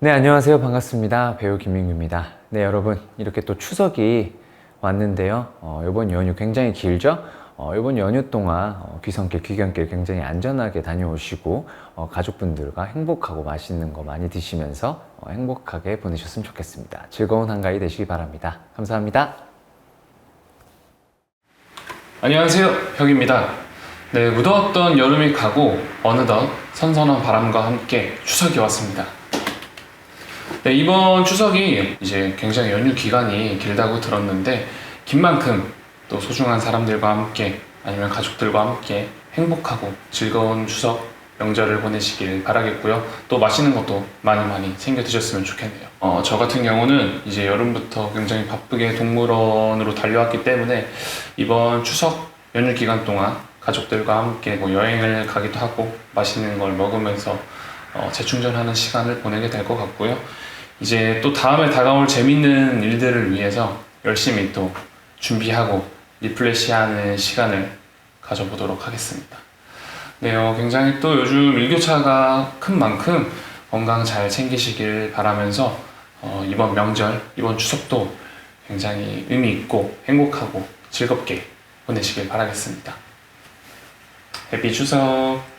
네, 안녕하세요. 반갑습니다. 배우 김민규입니다. 네, 여러분. 이렇게 또 추석이 왔는데요. 어, 이번 연휴 굉장히 길죠? 어, 이번 연휴 동안 어, 귀성길, 귀경길 굉장히 안전하게 다녀오시고 어, 가족분들과 행복하고 맛있는 거 많이 드시면서 어, 행복하게 보내셨으면 좋겠습니다. 즐거운 한가위 되시기 바랍니다. 감사합니다. 안녕하세요 혁입니다 네 무더웠던 여름이 가고 어느덧 선선한 바람과 함께 추석이 왔습니다 네 이번 추석이 이제 굉장히 연휴 기간이 길다고 들었는데 긴 만큼 또 소중한 사람들과 함께 아니면 가족들과 함께 행복하고 즐거운 추석 명절을 보내시길 바라겠고요. 또 맛있는 것도 많이 많이 챙겨 드셨으면 좋겠네요. 어, 저 같은 경우는 이제 여름부터 굉장히 바쁘게 동물원으로 달려왔기 때문에 이번 추석 연휴 기간 동안 가족들과 함께 뭐 여행을 가기도 하고 맛있는 걸 먹으면서 어, 재충전하는 시간을 보내게 될 것 같고요. 이제 또 다음에 다가올 재밌는 일들을 위해서 열심히 또 준비하고 리플레시하는 시간을 가져보도록 하겠습니다. 네, 어, 굉장히 또 요즘 일교차가 큰 만큼 건강 잘 챙기시길 바라면서 어, 이번 명절, 이번 추석도 굉장히 의미 있고 행복하고 즐겁게 보내시길 바라겠습니다. 해피 추석!